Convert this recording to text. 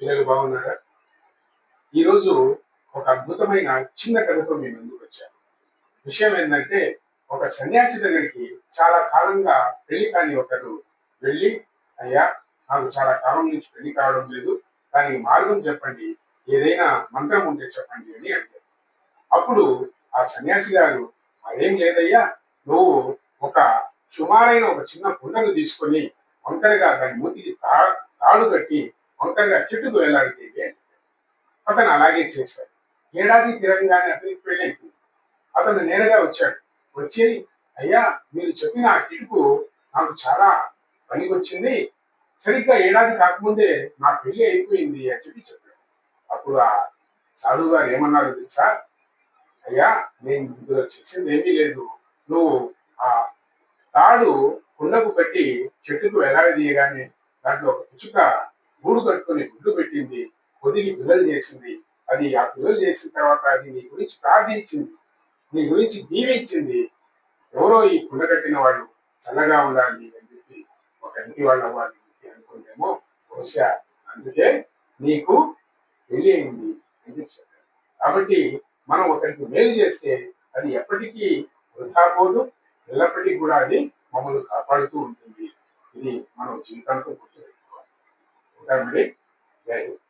పిల్లలు బాగున్నారా? ఈరోజు ఒక అద్భుతమైన చిన్న కథతో మీ ముందుకు వచ్చాను. విషయం ఏంటంటే ఒక సన్యాసి దగ్గరికి చాలా కాలంగా పెళ్ళి కాని ఒకరు వెళ్ళి అయ్యా నాకు చాలా కాలం నుంచి పెళ్ళి కావడం లేదు దానికి మార్గం చెప్పండి ఏదైనా మంత్రం ఉంటే చెప్పండి అని అడిగారు అప్పుడు ఆ సన్యాసి గారు అదేం లేదయ్యా నువ్వు ఒక సుమారైన ఒక చిన్న కుండను తీసుకొని ఒంటరిగా దాని మూతికి తా తాడు కట్టి వంకరగా చెట్టుకు వేలాడితే అతను అలాగే చేశాడు. ఏడాది తిరగగానే అతనికి పెళ్ళైంది అతను నేరుగా వచ్చాడు. వచ్చి అయ్యా మీరు చెప్పిన ఆ కిటుకు నాకు చాలా పనికొచ్చింది. సరిగ్గా ఏడాది కాకముందే నా పెళ్ళి అయిపోయింది అని చెప్పి చెప్పాడు. అప్పుడు ఆ సాధువు గారు ఏమన్నారు తెలుసా? అయ్యా నేను ఇందులో చేసింది ఏమీ లేదు. నువ్వు ఆ తాడు కుండకు పెట్టి చెట్టుకు వేలాడదీయగానే దాంట్లో ఒక పుచ్చుక గూడు కట్టుకొని గుడ్డు పెట్టింది పొదిగి పిల్లలు చేసింది. అది ఆ పిల్లలు చేసిన తర్వాత అది నీ గురించి ప్రార్థించింది. నీ గురించి దీవించింది ఎవరో ఈ కుండ కట్టిన వాళ్ళు చల్లగా ఉండాలి అని చెప్పి ఒక ఇంటి వాళ్ళు అవ్వాలి అనుకుంటేమో బహుశా అందుకే నీకు పెళ్ళి అయింది అని చెప్పి చెప్పారు. కాబట్టి మనం ఒకరికి మేలు చేస్తే అది ఎప్పటికీ వృధా పోదు ఎల్లప్పటికీ కూడా అది మమ్మల్ని కాపాడుతూ ఉంటుంది. ఇది మనం జీవితాంతం గుర్తుపెట్టుకోవాలి ఉంటామండి జై హింద్.